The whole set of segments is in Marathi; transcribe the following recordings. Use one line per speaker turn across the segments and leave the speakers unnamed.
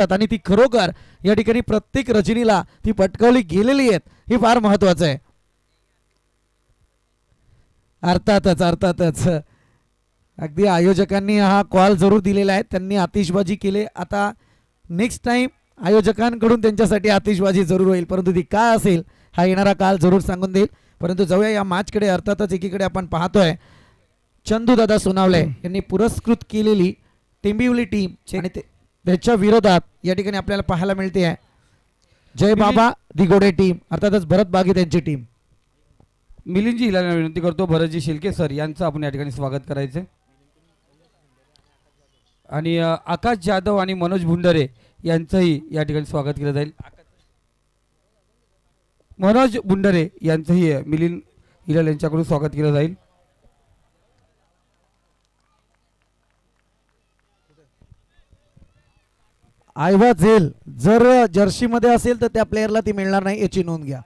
आणि ती खरोखर या ठिकाणी प्रत्येक रजनीला ती पटकावली गेलेली आहेत हे फार महत्वाचं आहे. अर्थातच अर्थातच. अगदी आयोजकांनी हा कॉल जरूर दिलेला आहे. त्यांनी आतिषबाजी केले. आता नेक्स्ट टाइम आयोजकांकडून त्यांच्यासाठी आतिषबाजी जरूर होईल. परंतु ती काय असेल हा येणारा काल जरूर सांगून देईल. परंतु जाऊया या मॅचकडे अर्थातच एकीकडे आपण पाहतोय. चंदूदादा सोनावले यांनी पुरस्कृत केलेली टिंबिवली टीम आणि ते- त्याच्या विरोधात या ठिकाणी आपल्याला पाहायला मिळते. आहे जय बाबा दिगोडे टीम. अर्थातच भरत बागे त्यांची टीम.
मिलिंदजी हिला विनंती करतो भरतजी शिल्के सर यांचं आपण या ठिकाणी स्वागत करायचं. आणि आकाश जाधव आणि मनोज भुंडरे यांचंही या ठिकाणी स्वागत केलं जाईल. मनोज भुंडरे यांचंही मिलिंद हिलाल यांच्याकडून स्वागत केलं जाईल.
आयवा झेल जर जर्सीमध्ये असेल तर त्या प्लेअरला ती मिळणार नाही याची नोंद घ्या.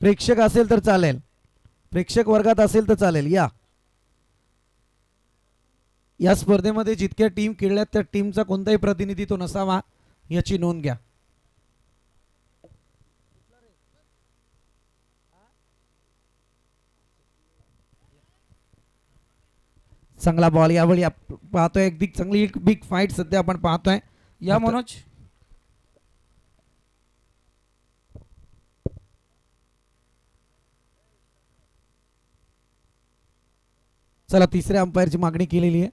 प्रेक्षक असेल तर चालेल. प्रेक्षक वर्गात असेल तर चालेल. या. या स्पर्धेमध्ये जितक्या टीम खेळल्यात त्या टीमचा कोणताही प्रतिनिधी तो नसावा याची नोंद घ्या. चांगला बॉल यावेळी पाहतोय अगदी चांगली एक बिग फाईट सध्या आपण पाहतोय.
या मनोज
चला तिसऱ्या अंपायरची मागणी केलेली आहे.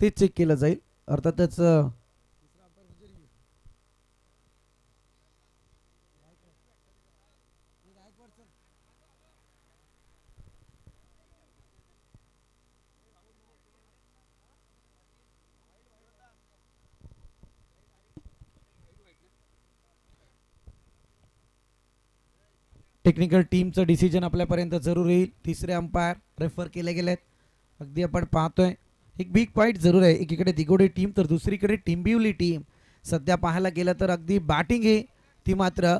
ते चेक केलं जाईल. अर्थातच टेक्निकल टीमचं डिसिजन आपल्यापर्यंत जरूर येईल. तिसरे अंपायर रेफर केले गेले आहेत अगदी आपण पाहतोय. एक बिग पॉईंट जरूर आहे. एकीकडे दिगोडी टीम तर दुसरीकडे टिंबिवली टीम सध्या पाहायला गेलं तर अगदी बॅटिंग आहे. ती मात्र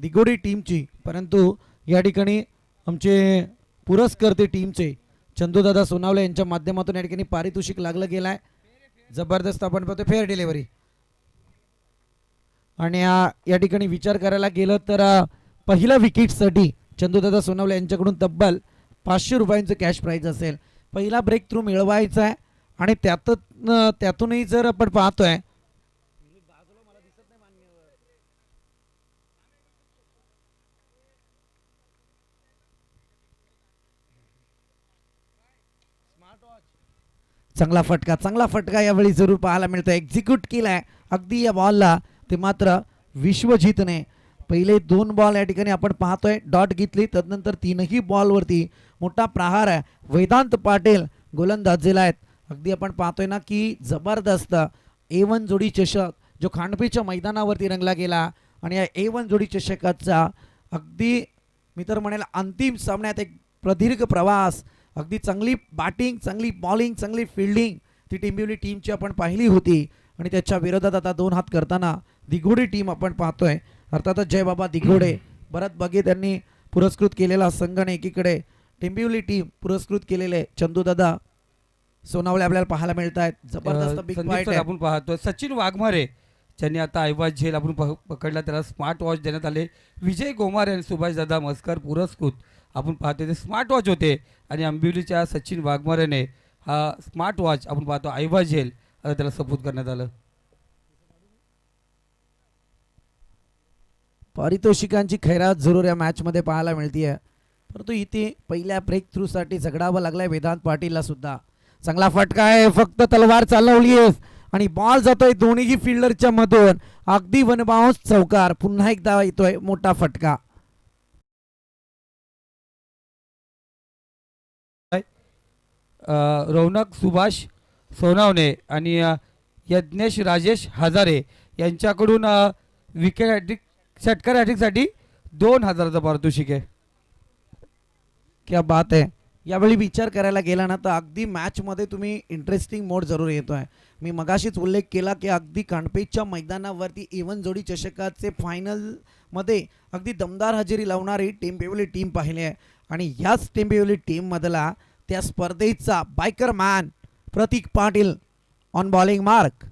दिगोडी टीमची परंतु या ठिकाणी आमचे पुरस्कर्ते टीमचे चंदूदादा सोनावले यांच्या माध्यमातून या ठिकाणी पारितोषिक लागलं गेलं आहे जबरदस्त आपण पाहतो फेअर डिलेवरी आणि या ठिकाणी विचार करायला गेलं तर आ, पहिल्या विकेटसाठी चंदूदादा सोनवले यांच्याकडून तब्बल पाचशे रुपयांचं कॅश प्राईज असेल. पहिला ब्रेक थ्रू मिळवायचा आहे आणि त्यात त्यातूनही जर आपण पाहतोय चांगला फटका चांगला फटका यावेळी जरूर पाहायला मिळतो. एक्झिक्यूट केलाय. अगदी या बॉलला ते मात्र विश्वजितने पहिले दोन बॉल या ठिकाणी आपण पाहतोय. डॉट घेतली तदनंतर तीनही बॉलवरती मोठा प्रहार आहे. वेदांत पाटील गोलंदाजीला आहेत. अगदी आपण पाहतोय ना की जबरदस्त ए वन जोडी चषक जो खांडपीच्या मैदानावरती रंगला गेला आणि या ए वन जोडी चषकाचा अगदी मी तर म्हणेल अंतिम सामन्यात एक प्रदीर्घ प्रवास अगदी चांगली बॅटिंग चांगली बॉलिंग चांगली फिल्डिंग ती टिंबिवली टीमची आपण पाहिली होती. आणि त्याच्या विरोधात आता दोन हात करताना दिघोडी टीम आपण पाहतोय. अर्थातच जयबाबा दिघोडे. भरत बगे त्यांनी पुरस्कृत केलेला संघाने एकीकडे. टिंबिवली टीम पुरस्कृत केलेले चंदूदादा सोनावळे आपल्याला पाहायला मिळत आहेत जबरदस्त
आपण पाहतो सचिन वाघमारे ज्यांनी आता आयवाज झेल आपण पकडला त्याला स्मार्ट वॉच देण्यात आले. विजय गोमार आणि सुभाष दादा मस्कर पुरस्कृत आपण पाहतो ते स्मार्ट वॉच होते आणि आंबिवलीच्या सचिन वाघमारेने हा स्मार्ट वॉच आपण पाहतो. आयवा झेल त्याला सपूत करण्यात आलं.
पारितोषिकांची खैरात जरूर या मॅचमध्ये पाहायला मिळते परंतु इथे पहिल्या ब्रेक थ्रूसाठी झगडावं लागलाय वेदांत पाटीलला सुद्धा. चांगला फटका आहे फक्त तलवार चालवली आहे आणि बॉल जातोय दोन्ही फिल्डरच्या मधून. अगदी वनबाउन्स चौकार. पुन्हा एकदा येतोय मोठा फटका.
रौनक सुभाष सोनावणे आणि यज्ञेश राजेश हजारे यांच्याकडून विकेट हॅट्रिक षटकार हॅट्रिकसाठी दोन हजाराचं पारितोषिक आहे.
क्या बात आहे. यावेळी विचार करायला गेला ना तर अगदी मॅचमध्ये तुम्ही इंटरेस्टिंग मोड जरूर येतो आहे मी मगाशीच उल्लेख केला की अगदी कानपेच्या मैदानावरती इवन जोडी चषकाचे फायनलमध्ये अगदी दमदार हजेरी लावणारी टेम्पेवली टीम पाहिली आहे. आणि ह्याच टेम्पेवली टीममधला त्या स्पर्धेचा biker man Prateek Patil on bowling mark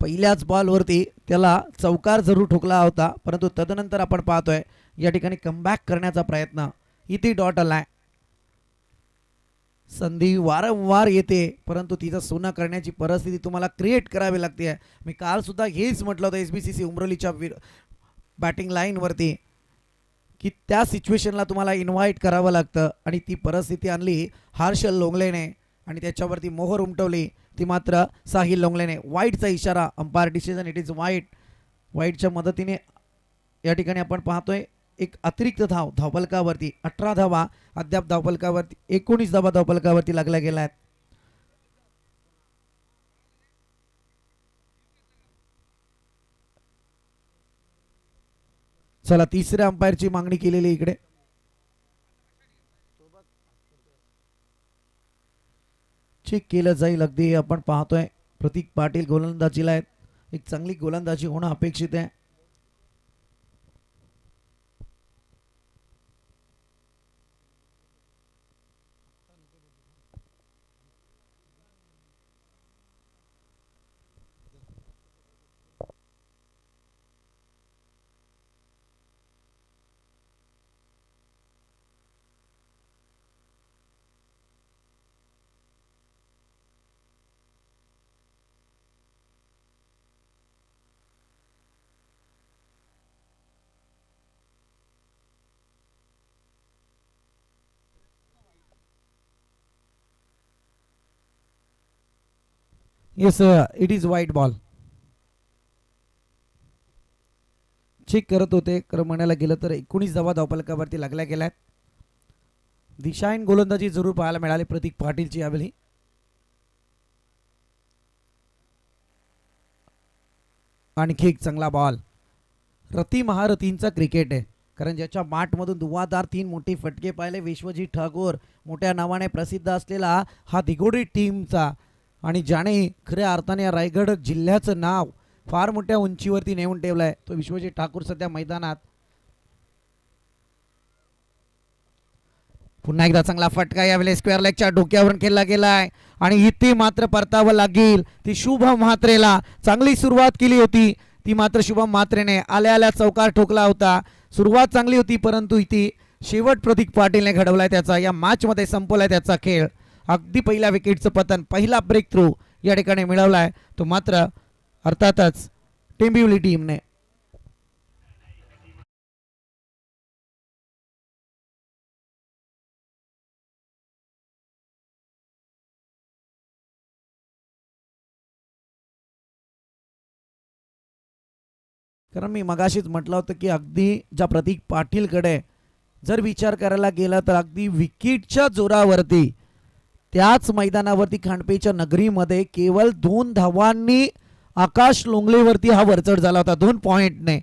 पहिल्याच बॉलवरती त्याला चौकार जरूर ठोकला होता परंतु तदनंतर आपण पाहतोय या ठिकाणी कमबॅक करण्याचा प्रयत्न इथे डॉट आलाय संधी वारंवार येते परंतु तिचं सोनं करण्याची परिस्थिती तुम्हाला क्रिएट करावी लागते. मी काल सुद्धा हेच म्हटलं होतं एस बी सी सी उमरोलीच्या वि बॅटिंग लाईनवरती की त्या सिच्युएशनला तुम्हाला इन्व्हाइट करावं लागतं. आणि ती परिस्थिती आणली हर्षल लोंगलेने आणि त्याच्यावरती मोहर उमटवली. ती मात्र साहिल लोंगलेने. वाईटचा इशारा अंपायर डिसिजन इट इज वाईट वाईटच्या मदतीने या ठिकाणी आपण पाहतोय एक अतिरिक्त धाव धावपलकावरती अठरा धावा अद्याप धावपलकावरती एकोणीस धावा धावपलकावरती लागल्या गेल्या आहेत. चला तिसऱ्या अंपायरची मागणी केलेली इकडे. चेक केलं जाईल. अगदी आपण पाहतोय प्रतीक पाटील गोलंदाजीला आहेत. एक चांगली गोलंदाजी होणं अपेक्षित आहे. Yes it is wide ball check करत होते. खरं म्हणायला गेलं तर एकोणीस धावा धावपलकावरती लागल्या गेल्या दिशाहीन गोलंदाजी जरूर पाहायला मिळाली. प्रतीक पाटीलची यावेळी. आणखी एक चांगला बॉल रती महारथींचा क्रिकेट आहे. कारण ज्याच्या माठमधून दुवादार तीन मोठे फटके पाहिले. विश्वजीत ठाकूर मोठ्या नावाने प्रसिद्ध असलेला हा दिगोडी टीमचा आणि ज्याने खऱ्या अर्थाने या रायगड जिल्ह्याचं नाव फार मोठ्या उंचीवरती नेऊन ठेवलं आहे तो विश्वजीत ठाकूर सध्या मैदानात. पुन्हा एकदा चांगला फटका यावेळेस स्क्वेअर लेगच्या डोक्यावरून खेळला गेलाय. आणि इथे मात्र परतावं लागेल. ती शुभम म्हात्रेला चांगली सुरुवात केली होती. ती मात्र शुभम म्हात्रेने आल्या आल्या चौकार ठोकला होता. सुरुवात चांगली होती परंतु इथे शेवट प्रतीक पाटीलने घडवलाय त्याचा. या मॅचमध्ये संपवलाय त्याचा खेळ. अगदी पहिल्या विकेटचं पतन पहिला ब्रेक थ्रू या ठिकाणी मिळवलाय. तो मात्र अर्थातच टेंबिवली टीमने. कारण मी मगाशीच म्हटलं होतं की अगदी ज्या प्रतीक पाटीलकडे जर विचार करायला गेला तर अगदी विकेटच्या जोरावरती त्याच मैदानावरती खांडपेच्या नगरीमध्ये केवळ दोन धावांनी आकाश लोंगलेवरती हा वरचढ झाला होता दोन पॉईंटने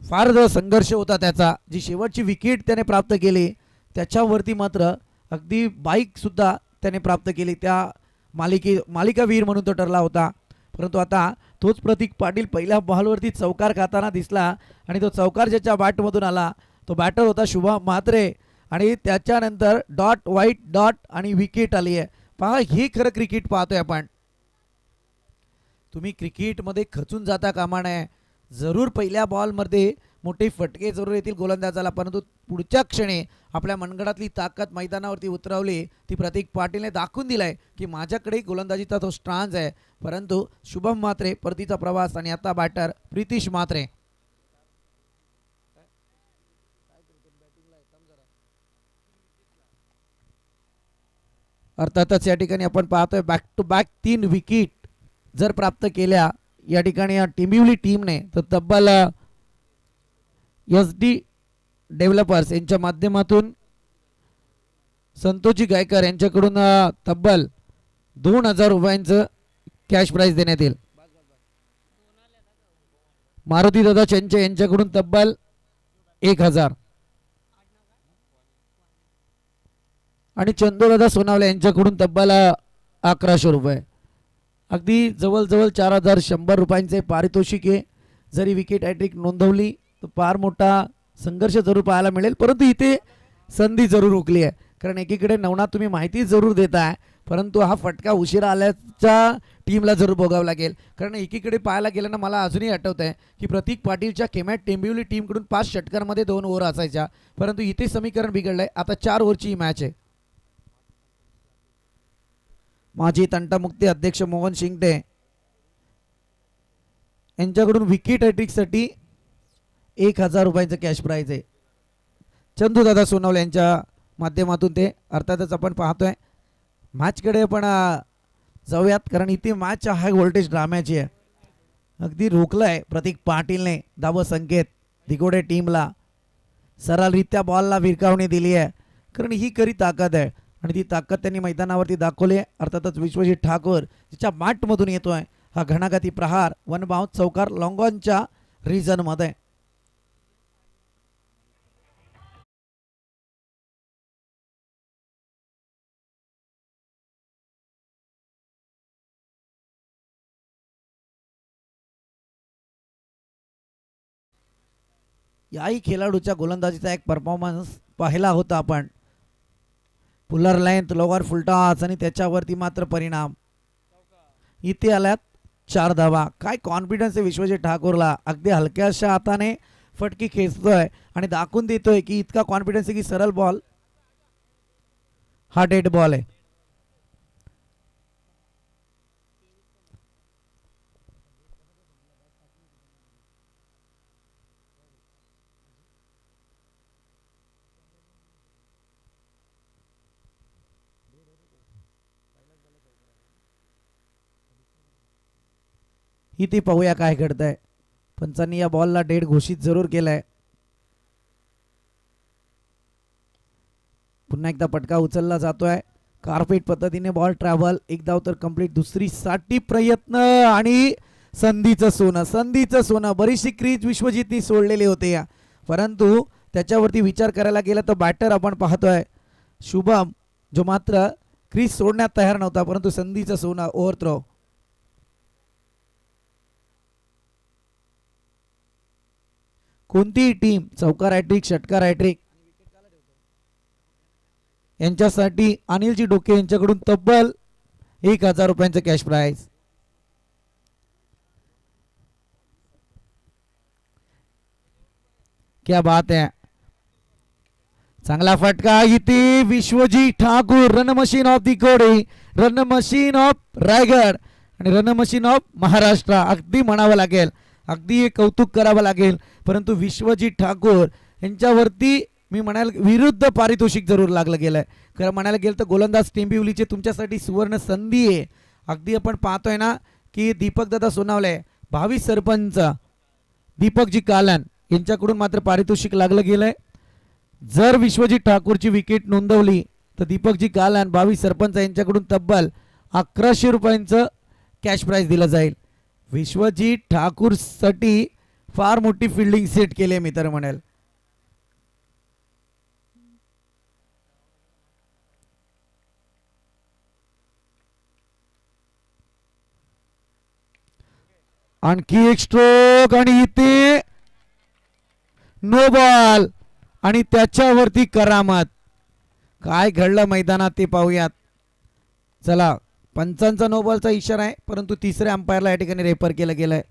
फार संघर्ष होता त्याचा जी शेवटची विकेट त्याने प्राप्त केली त्याच्यावरती मात्र अगदी बाईकसुद्धा त्याने प्राप्त केली. त्या मालिके मालिकावीर म्हणून तो ठरला होता. परंतु आता तोच प्रतीक पाटील पहिल्या बॉलवरती चौकार खाताना दिसला आणि तो चौकार ज्याच्या बॅटमधून आला तो बॅटर होता शुभम म्हात्रे. आणि त्याच्यानंतर डॉट व्हाईट डॉट आणि विकेट आली आहे. पहा हे खरं क्रिकेट पाहतोय आपण. तुम्ही क्रिकेटमध्ये खचून जाता कामा नये. जरूर पहिल्या बॉलमध्ये मोठे फटके जरूर येतील गोलंदाजाला परंतु पुढच्या क्षणी आपल्या मनगडातली ताकद मैदानावरती उतरवली ती प्रतीक पाटीलने दाखवून दिलाय की माझ्याकडे गोलंदाजीचा तो स्ट्रांज आहे. परंतु शुभम मात्रे परतीचा प्रवास आणि आता बॅटर प्रितीश मात्रे अर्थातच या ठिकाणी आपण पाहतोय बॅक टू बॅक तीन विकेट जर प्राप्त केल्या या ठिकाणी या टीमने तर तब्बल एस डी डेव्हलपर्स यांच्या माध्यमातून संतोषी गायकर यांच्याकडून तब्बल दोन हजार रुपयांचं कॅश प्राईज देण्यात येईल. मारुती दादा चंचे यांच्याकडून तब्बल एक हजार. आणि चंदोदादा सोनावले यांच्याकडून तब्बल अकराशे रुपये. अगदी जवळजवळ चार हजार शंभर रुपयांचे पारितोषिक आहे. जरी विकेट हॅट्रिक नोंदवली तर फार मोठा संघर्ष जरूर पाहायला मिळेल. परंतु इथे संधी जरूर रोखली आहे. कारण एकीकडे नवना तुम्ही माहिती जरूर देताय परंतु हा फटका उशिरा आल्याच्या टीमला जरूर भोगावं लागेल. कारण एकीकडे पाहायला गेलं ना मला अजूनही आठवत आहे की प्रतीक पाटीलच्या केमॅट टेंबिवली टीमकडून पाच षटकांमध्ये दोन ओव्हर असायच्या. परंतु इथे समीकरण बिघडलंय. आता चार ओव्हरची ही मॅच आहे. माजी तंटामुक्ती अध्यक्ष मोहन शिंगटे यांच्याकडून विकेट हॅट्रिकसाठी एक हजार रुपयांचं कॅश प्राईज आहे. चंदूदादा सोनवले यांच्या माध्यमातून ते अर्थातच आपण पाहतोय. मॅचकडे पण जाऊयात कारण इथे मॅच हाय व्होल्टेज ड्राम्याची आहे. अगदी रोखलंय प्रतीक पाटीलने दाव संकेत दिगोडे टीमला सरळरित्या बॉलला विरकावणी दिली आहे कारण ही खरी ताकद आहे. आणि ती ताकद त्यांनी मैदानावरती दाखवली आहे. अर्थातच विश्वजित ठाकूर जिच्या मॅटमधून येतोय. हा घणाघाती प्रहार वन बाउंस चौकार लॉंगॉनच्या रिझनमध्ये याही खेळाडूच्या गोलंदाजीचा एक परफॉर्मन्स पाहिला होता आपण. पुलर लेंथ लोअर फुलटॉस आणि त्याच्यावरती मात्र परिणाम. इथे आल्यात चार धावा. काय कॉन्फिडन्स आहे विश्वजित ठाकूरला? अगदी हलक्याशा हाताने फटकी खेचतोय आणि दाखवून देतोय की इतका कॉन्फिडन्स आहे की सरळ बॉल हा डेड बॉल आहे. इथे पाहूया काय घडतंय. पंचांनी या बॉलला डेड घोषित जरूर केलाय. पुन्हा एकदा पटका उचलला जातोय. कार्पेट पद्धतीने बॉल ट्रॅव्हल एक धाव तर कंप्लीट दुसरी साठी प्रयत्न आणि संधीचं सोनं. संधीचं सोनं. बरीचशी क्रीज विश्वजितनी सोडलेली होते. या परंतु त्याच्यावरती विचार करायला गेला तर बॅटर आपण पाहतोय. शुभम जो मात्र क्रीज सोडण्यात तयार नव्हता परंतु संधीचं सोनं ओव्हर थ्रो कोणतीही टीम चौकार हॅट्रिक षटकार हॅट्रिक यांच्यासाठी अनिलजी डोके यांच्याकडून तब्बल एक हजार रुपयांचं कॅश प्राईज क्या बात है. चांगला फटका इथे विश्वजी ठाकूर रन मशीन ऑफ दिकोडे रन मशीन ऑफ रायगड आणि रन मशीन ऑफ महाराष्ट्र अगदी म्हणावं लागेल. अगदी हे कौतुक करावं लागेल. परंतु विश्वजीत ठाकूर यांच्यावरती मी म्हणायला विरुद्ध पारितोषिक जरूर लागलं गेलं आहे खरं म्हणायला गेलं तर गोलंदाज टेंबिवलीचे तुमच्यासाठी सुवर्ण संधी आहे. अगदी आपण पाहतोय ना की दीपकदादा सोनावले भावी सरपंच दीपकजी कालन यांच्याकडून मात्र पारितोषिक लागलं गेलंय. जर विश्वजीत ठाकूरची विकेट नोंदवली तर दीपकजी कालन भावी सरपंच यांच्याकडून तब्बल अकराशे रुपयांचं कॅश प्राईज दिलं जाईल. विश्वजीत ठाकूरसाठी फार मोठी फिल्डिंग सेट केली आहे मी तर म्हणेल. आणखी एक स्ट्रोक आणि इथे नो बॉल आणि त्याच्यावरती करामत. काय घडलं मैदानात ते पाहूयात. चला. पंचांचा नोबॉलचा इशारा आहे परंतु तिसऱ्या अंपायरला या ठिकाणी रेफर केलं गेलं आहे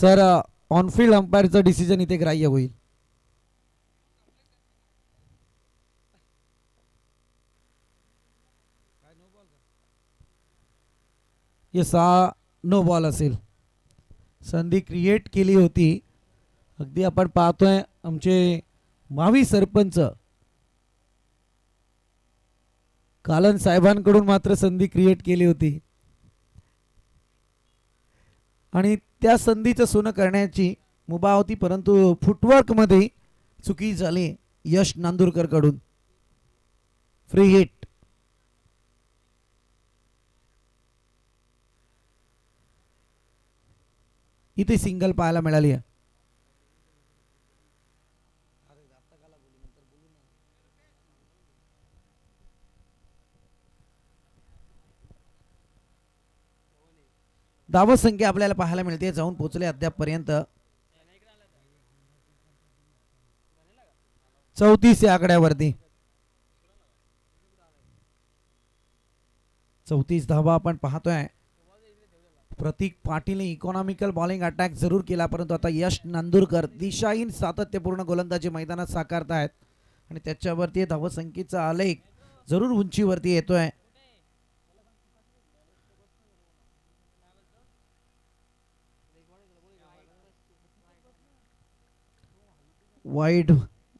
सर ऑनफिल्ड अंपायरचं डिसिजन इथे ग्राह्य होईल. ये सहा नो बॉल असेल. संधी क्रिएट केली होती. अगदी आपण पाहतोय आमचे मावी सरपंच. कालन साहेबांकडून मात्र संधी क्रिएट केली होती. आणि त्या संधीचं सोनं करण्याची मुभा होती परंतु फुटवर्कमध्ये चुकी झाली यश नांदूरकरकडून. फ्री हिट इथे सिंगल पाहायला मिळाली आहे. धावत संख्या आपल्याला पाहायला मिळते. जाऊन पोहोचले अद्यापपर्यंत. चौतीस या आकड्यावरती. चौतीस धावा आपण पाहतोय. प्रतीक पाटीलने इकॉनॉमिकल बॉलिंग अटॅक जरूर केला परंतु आता यश नांदूरकर दिशाहीन सातत्यपूर्ण गोलंदाजी मैदानात साकारतायत. आणि त्याच्यावरती धावसंख्येचा आलेख जरूर उंचीवरती येतोय. वाईड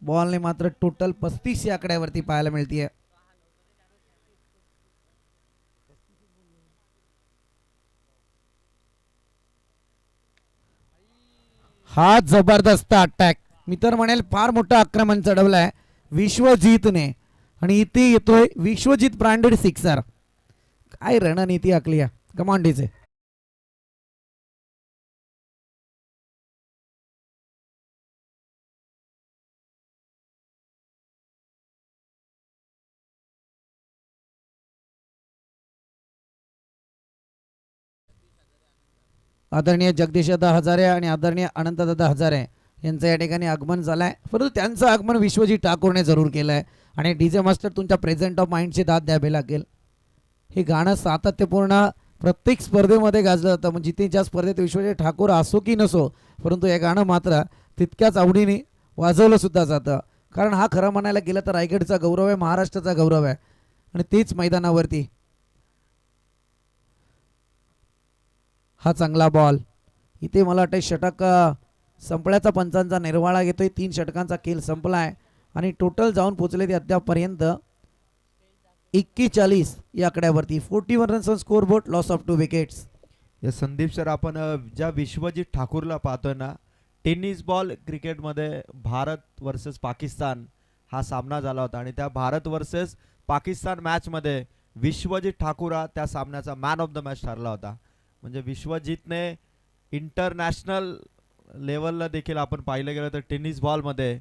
बॉलने मात्र टोटल पस्तीस या आकड्यावरती पाहायला मिळतीये. हा जबरदस्त अटॅक मी तर म्हणेल फार मोठं आक्रमण चढवलंय विश्वजितने. आणि इथे येतोय विश्वजित ब्रँडेड सिक्सर. काय रणनीती आखली कमांडीचे आदरणीय जगदीशदा हजारे आणि आदरणीय अनंतदादा हजारे यांचं या ठिकाणी आगमन झालं आहे परंतु त्यांचं आगमन विश्वजी ठाकूरने जरूर केलं आहे आणि डी जे मास्टर तुमच्या प्रेझेंट ऑफ माइंडची दाद द्यावी लागेल. हे गाणं सातत्यपूर्ण प्रत्येक स्पर्धेमध्ये गाजलं जातं. म्हणजे जिथे ज्या स्पर्धेत विश्वजी ठाकूर असो की नसो परंतु हे गाणं मात्र तितक्याच आवडीने वाजवलंसुद्धा जातं. कारण हा खरं म्हणायला गेलं तर रायगडचा गौरव आहे महाराष्ट्राचा गौरव आहे. आणि तेच मैदानावरती हा चांगला बॉल इथे मला वाटतं षटक संपल्याचा पंचांचा निर्वाळा घेतोय. तीन षटकांचा खेळ संपलाय. आणि टोटल जाऊन पोचले ते अद्यापपर्यंत एक्केचाळीस या आकड्यावरती. Forty one runs on score board loss of two wickets
या संदीप सर आपण ज्या विश्वजित ठाकूरला पाहतोय ना टेनिस बॉल क्रिकेटमध्ये भारत वर्सेस पाकिस्तान हा सामना झाला होता. आणि त्या भारत वर्सेस पाकिस्तान मॅचमध्ये विश्वजित ठाकूर हा त्या सामन्याचा मॅन ऑफ द मॅच ठरला होता. म्हणजे विश्वजितने इंटरनॅशनल लेवलला देखील आपण पाहिलं गेलं तर टेनिस बॉलमध्ये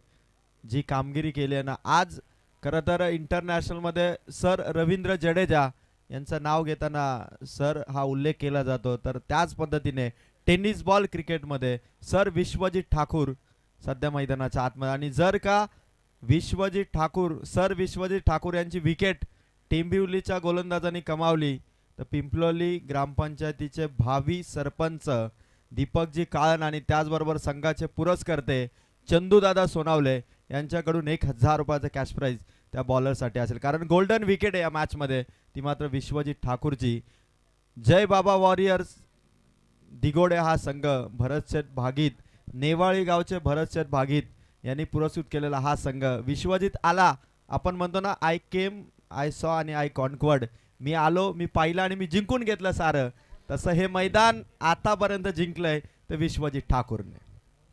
जी कामगिरी केली आहे ना आज खरं तर इंटरनॅशनलमध्ये सर रवींद्र जडेजा यांचं नाव घेताना सर हा उल्लेख केला जातो. तर त्याच पद्धतीने टेनिस बॉल क्रिकेटमध्ये सर विश्वजित ठाकूर सध्या मैदानाच्या आतमध्ये. आणि जर का विश्वजित ठाकूर सर विश्वजित ठाकूर यांची विकेट टेंबिवलीच्या गोलंदाजांनी कमावली तर पिंपलोली ग्रामपंचायतीचे भावी सरपंच दीपकजी काळन आणि त्याचबरोबर संघाचे पुरस्कर्ते चंदूदादा सोनावले यांच्याकडून एक हजार रुपयाचं कॅश प्राईज त्या बॉलरसाठी असेल. कारण गोल्डन विकेट आहे या मॅचमध्ये ती मात्र विश्वजित ठाकूरची. जय बाबा वॉरियर्स दिगोडे हा संघ भरतशेठ भागीत नेवाळी गावचे भरतशेठ भागीत यांनी पुरस्कृत केलेला हा संघ. विश्वजित आला. आपण म्हणतो ना आय केम आय सॉ आणि आय कॉन्क्वर्ड मी आलो मी पाहिलं आणि मी जिंकून घेतलं सारं. तसं हे मैदान आतापर्यंत जिंकलंय तर विश्वजित ठाकूरने.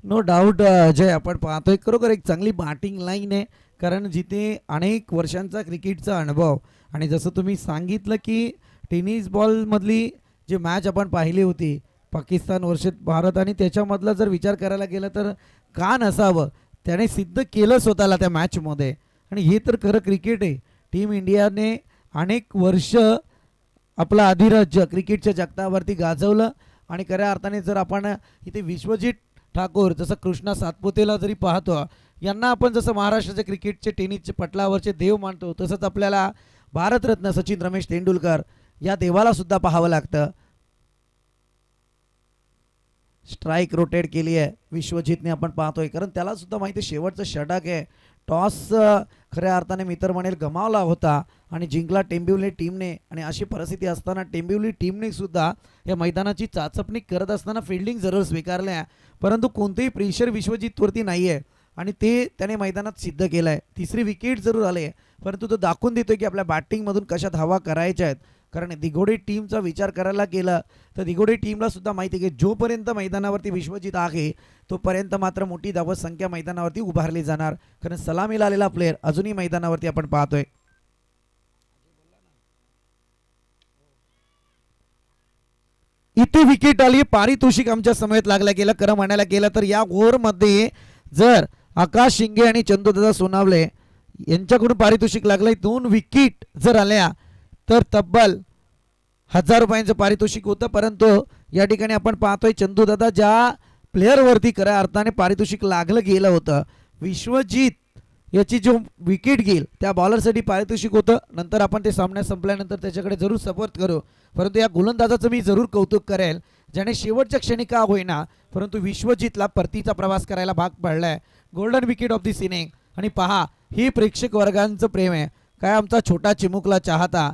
नो डाऊट जय आपण पाहतोय खरोखर एक चांगली बॅटिंग लाईन आहे. कारण जिथे अनेक वर्षांचा क्रिकेटचा अनुभव आणि जसं तुम्ही सांगितलं की टेनिस बॉलमधली जी मॅच आपण पाहिली होती पाकिस्तान वर्षेत भारत आणि त्याच्यामधला जर विचार करायला गेलं तर का नसावं? त्याने सिद्ध केलं स्वतःला त्या मॅचमध्ये आणि हे तर खरं क्रिकेट आहे. टीम इंडियाने अनेक वर्ष आपलं अधिराज्य क्रिकेटच्या जगतावरती गाजवलं. आणि खऱ्या अर्थाने जर आपण इथे विश्वजित ठाकूर जसं कृष्णा सातपुतेला जरी पाहतो यांना आपण जसं महाराष्ट्राचे क्रिकेटचे टेनिसचे पटलावरचे देव मानतो तसंच आपल्याला भारतरत्न सचिन रमेश तेंडुलकर या देवाला सुद्धा पाहावं लागतं. स्ट्राईक रोटेट केली आहे विश्वजितने आपण पाहतोय. कारण त्याला सुद्धा माहिती आहे शेवटचं षटक आहे. टॉस खऱ्या अर्थाने मी तर म्हणेल गमावला होता आणि जिंकला टेंबिवली टीमने. आणि अशी परिस्थिती असताना टेंबिवली टीमने सुद्धा या मैदानाची चाचपणी करत असताना फिल्डिंग जरूर स्वीकारल्या. परंतु कोणतेही प्रेशर विश्वजितवरती नाही आहे आणि ते त्याने मैदानात सिद्ध केलं आहे तिसरी विकेट जरूर आले. परंतु तो दाखवून देतोय की आपल्या बॅटिंगमधून कशा धावा करायच्या आहेत. कारण दिघोडी टीमचा विचार करायला गेला तर दिघोडी टीमला सुद्धा माहिती आहे की जोपर्यंत मैदानावरती विश्वजित आहे तोपर्यंत मात्र मोठी धावत संख्या मैदानावरती उभारली जाणार. कारण सलामीला आलेला प्लेअर अजूनही मैदानावरती आपण पाहतोय. इथे विकेट आली पारितोषिक आमच्या समवेत लागल्या गेलं खरं म्हणायला गेलं तर या ओव्हरमध्ये जर आकाश शिंगे आणि चंदूदादा सोनावले यांच्याकडून पारितोषिक लागलंय. दोन विकेट जर आल्या तर तब्बल हजार रुपयांचं पारितोषिक होतं परंतु या ठिकाणी आपण पाहतोय चंदूदादा ज्या प्लेअरवरती खऱ्या अर्थाने पारितोषिक लागलं गेलं होतं विश्वजीत याची जो विकेट घेईल त्या बॉलरसाठी पारितोषिक होतं. नंतर आपण ते सामन्यात संपल्यानंतर त्याच्याकडे जरूर सपोर्ट करू. परंतु या गोलंदाजाचं मी जरूर कौतुक करेल ज्याने शेवटच्या क्षणी का होईना परंतु विश्वजितला परतीचा प्रवास करायला भाग पडलाय. गोल्डन विकेट ऑफ दी सिनिंग आणि पहा ही प्रेक्षक वर्गांचं प्रेम आहे. काय आमचा छोटा चिमुकला चाहता